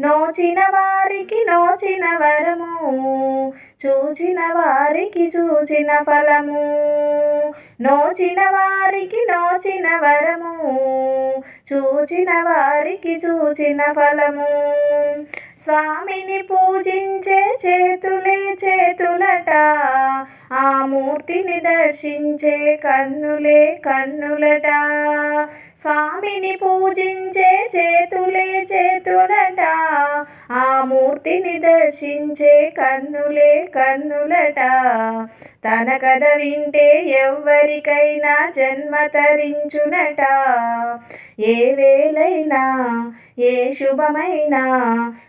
నోచిన వారికి నోచిన వరము చూచిన వారికి చూచిన ఫలము. నోచిన వారికి నోచిన వరము చూచిన వారికి చూచిన ఫలము. స్వామిని పూజించే చేతులు చేతులట. ఆ మూర్తిని దర్శించే కన్నులే కన్నులట. స్వామిని పూజించే చేతులే చేతులట. ఆ మూర్తిని దర్శించే కన్నులే కన్నులట. తన కథ వింటే ఎవ్వరికైనా జన్మ తరించునట. ఏ వేలైనా ఏ శుభమైనా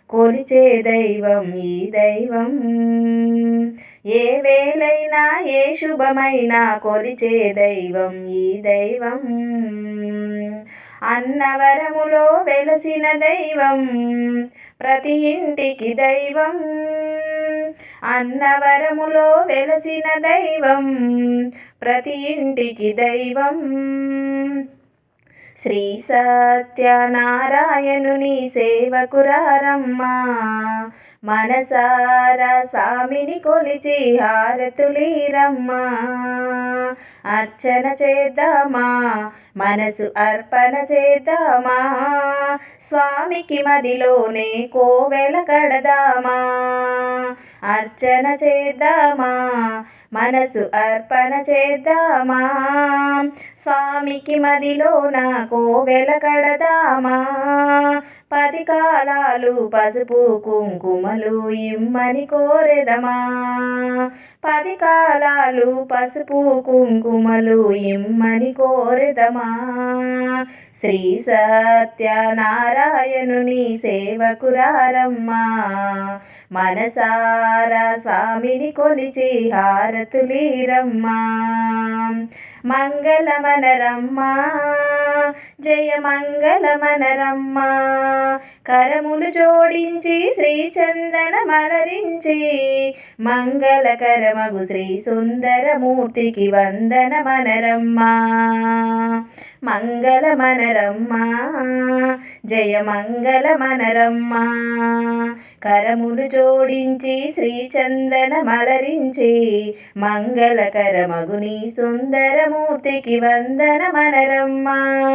కొలిచే దైవం ఈ దైవం. ఏ వేలైనా ఏ శుభమైనా కొలిచే దైవం ఈ దైవం. అన్నవరములో వెలసిన దైవం ప్రతి ఇంటికి దైవం. అన్నవరములో వెలసిన దైవం ప్రతి ఇంటికి దైవం. శ్రీ సత్యనారాయణుని సేవకురారమ్మా మనసారా స్వామిని కొలిచి హారతులీరమ్మా. అర్చన చేద్దామా? మనసు అర్పణ చేద్దామా? స్వామికి మదిలోనే కోవెల కడదామా? అర్చన చేద్దామా? మనసు అర్పణ చేద్దామా? స్వామికి మదిలోన కోవెల కడదామా? పది కాలాలు పసుపు కుంకుమలు ఇమ్మని కోరెదమా? పది కాలాలు పసుపు కుంకుమలు ఇమ్మని కోరెదమా? శ్రీ సత్యనారాయణుని సేవకురారమ్మా. మనసారా స్వామిని కొలిచి హారతులీరమ్మా మంగళమనరమ్మా. జయ మంగళమనరమ్మా కరములు జోడించి శ్రీచందన మలరించి మంగళకరమగు శ్రీ సుందరమూర్తికి వందనమనరమ్మా. మంగళమనరమ్మా జయ మంగళమనరమ్మా కరములు జోడించి శ్రీచందన మలరించి మంగళకరమగుని సుందరమూర్తికి వందనమనరమ్మా.